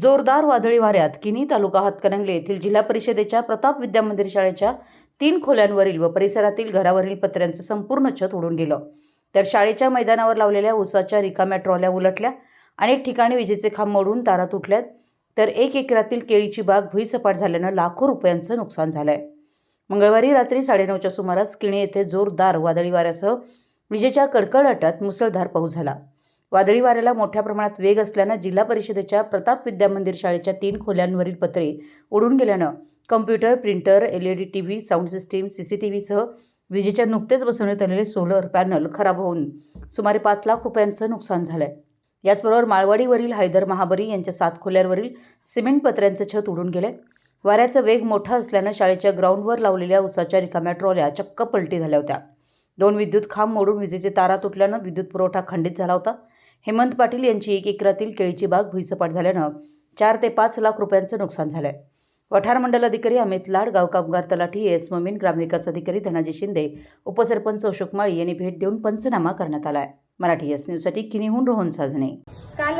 जोरदार वादळी वाऱ्यात किनी तालुका हातकणंगले येथील जिल्हा परिषदेच्या प्रताप विद्या मंदिर शाळेच्या तीन खोल्यांवरील व परिसरातील घरावरील पत्र्यांचं संपूर्ण छत उडून गेलं. तर शाळेच्या मैदानावर लावलेल्या उसाच्या रिकाम्या ट्रॉल्या उलटल्या अनेक ठिकाणी विजेचे खांब मोडून तारा तुटल्यात. तर एक एकरातील केळीची बाग भुईसपाट झाल्यानं लाखो रुपयांचं नुकसान झालंय. मंगळवारी रात्री साडेनऊच्या सुमारास किणी येथे जोरदार वादळी वाऱ्यासह विजेच्या कडकडाटात मुसळधार पाऊस झाला. वादळी वाऱ्याला मोठ्या प्रमाणात वेग असल्यानं जिल्हा परिषदेच्या प्रताप विद्या मंदिर शाळेच्या तीन खोल्यांवरील पत्रे उडून गेल्यानं computer printer L E D T V sound system C C T व्हीसह विजेच्या नुकतेच बसवण्यात आलेले सोलर पॅनल खराब होऊन सुमारे पाच लाख रुपयांचं नुकसान झालं आहे याचबरोबर माळवाडीवरील हैदर महाबरी यांच्या सात खोल्यांवरील सिमेंट पत्र्यांचं छत उडून गेले वाऱ्याचा वेग मोठा असल्यानं शाळेच्या ग्राउंडवर लावलेल्या उसाच्या रिकाम्या ट्रॉल्या चक्क पलटी झाल्या होत्या. दोन विद्युत खांब मोडून विजेचे तारा तुटल्यानं विद्युत पुरवठा खंडित झाला होता. हेमंत पाटील यांची एक एकरातील केळीची बाग भुईसपाट झाल्यानं चार ते पाच लाख रुपयांचं नुकसान झालंय. वठार मंडल अधिकारी अमित लाड गाव कामगार तलाठी एस. ममीन ग्रामविकास अधिकारी धनाजी शिंदे उपसरपंच अशोक माळी यांनी भेट देऊन पंचनामा करण्यात आलाय. मराठी एस न्यूजसाठी किनीहून रोहन साजणे काल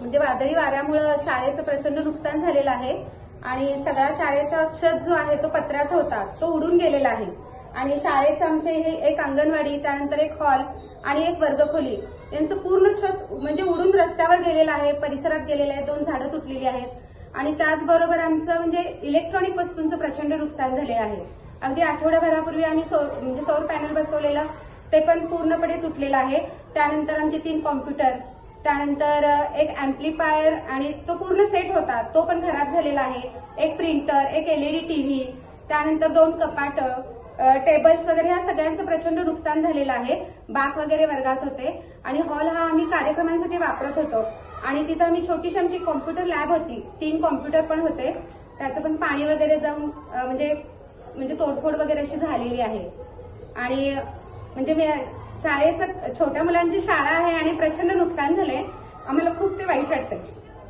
म्हणजे वादळी वाऱ्यामुळं शाळेचं प्रचंड नुकसान झालेलं आहे आणि सगळा शाळेचा छत जो आहे तो पत्र्याचा होता तो उडून गेलेला आहे. आणि शाळेचं आमचे हे एक अंगणवाडी त्यानंतर एक हॉल आणि एक वर्गखोली. त्यांचं पूर्ण छत म्हणजे उडून रस्त्यावर गेलेलं आहे परिसरात गेलेलं आहे दोन झाडं तुटलेली आहेत. आणि त्याचबरोबर आमचं म्हणजे इलेक्ट्रॉनिक वस्तूंचं प्रचंड नुकसान झालेलं आहे. अगदी आठवड्याभरापूर्वी आम्ही सौर म्हणजे सौर पॅनल बसवलेलं ते पण पूर्णपणे तुटलेलं आहे. त्यानंतर आमचे तीन कॉम्प्युटर त्यानंतर एक अँप्लिफायर आणि तो पूर्ण सेट होता. तो पण खराब झालेला आहे. एक प्रिंटर एक एलईडी टीव्ही त्यानंतर दोन कपाटं टेबल्स वगैरे ह्या सगळ्यांचं प्रचंड नुकसान झालेलं आहे. बाक वगैरे वर्गात होते. आणि हॉल हा आम्ही कार्यक्रमांसाठी वापरत होतो. आणि तिथं आम्ही छोटीशी आमची कॉम्प्युटर लॅब होती. तीन कॉम्प्युटर पण होते. त्याचं पण पाणी वगैरे जाऊन म्हणजे म्हणजे तोडफोड वगैरे अशी झालेली आहे. आणि म्हणजे मी शाळेचं छोट्या मुलांची शाळा आहे आणि प्रचंड नुकसान झालंय. आम्हाला खूप ते वाईट वाटतंय.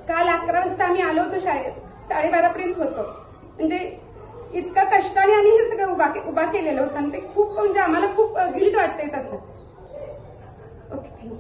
काल अकरा वाजता आम्ही आलो होतो शाळेत. साडेबारापर्यंत होतो. म्हणजे उभा उभा केलेलं होतं आणि ते खूप म्हणजे आम्हाला खूप गिल्ट वाटतंय त्याचं. Okay thank you